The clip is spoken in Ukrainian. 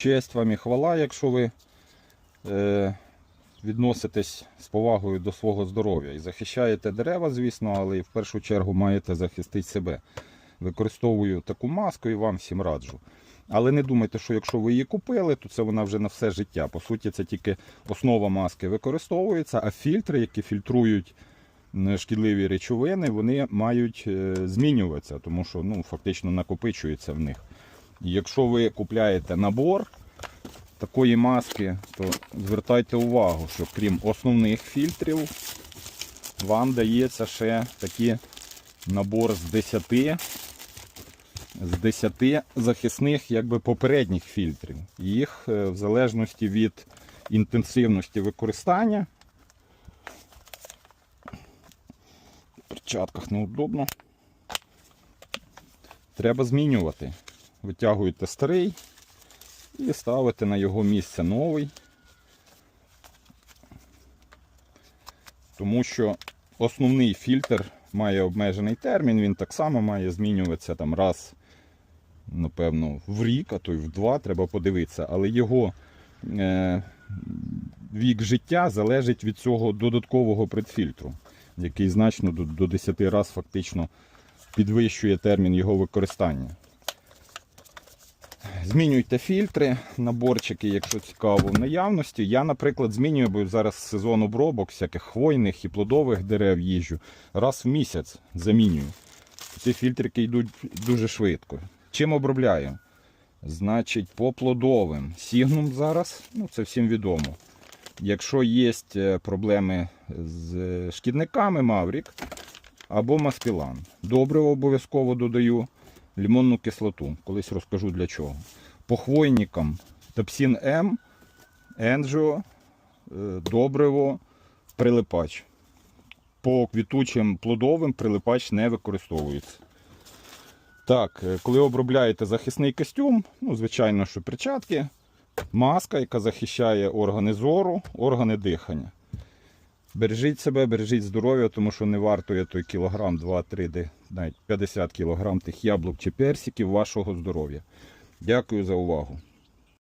Честь вам і хвала, якщо ви е, відноситесь з повагою до свого здоров'я і захищаєте дерева, звісно, але і в першу чергу маєте захистити себе. Використовую таку маску і вам всім раджу. Але не думайте, що якщо ви її купили, то це вона вже на все життя. По суті, це тільки основа маски використовується, а фільтри, які фільтрують шкідливі речовини, вони мають е, змінюватися, тому що ну, фактично накопичується в них. Якщо ви купляєте набор такої маски, то звертайте увагу, що крім основних фільтрів, вам дається ще такий набор з 10, з 10 захисних якби, попередніх фільтрів. Їх е, в залежності від інтенсивності використання. В перчатках неудобно. Треба змінювати. Витягуєте старий і ставите на його місце новий. Тому що основний фільтр має обмежений термін, він так само має змінюватися там раз, напевно, в рік, а то й в два, треба подивитися. Але його е, вік життя залежить від цього додаткового предфільтру, який значно до, до 10 разів фактично підвищує термін його використання. Змінюйте фільтри, наборчики, якщо цікаво, в наявності. Я, наприклад, змінюю, бо зараз сезон обробок, всяких хвойних і плодових дерев їжджу. Раз в місяць замінюю. Ці фільтрики йдуть дуже швидко. Чим обробляю? Значить, по плодовим. Сігнум зараз, ну це всім відомо. Якщо є е, проблеми з е, шкідниками, Маврік або Маспілан. Добриво обов'язково додаю лимонну кислоту. Колись розкажу для чого. По хвойникам Топсін М, Енджо, е, добриво, прилипач. По квітучим плодовим прилипач не використовується. Так, е, коли обробляєте захисний костюм, ну, звичайно, що перчатки, маска, яка захищає органи зору, органи дихання. Бережіть себе, бережіть здоров'я, тому що не вартує той кілограм, 2-3, навіть 50 кілограм тих яблук чи персиків вашого здоров'я. Дякую за увагу.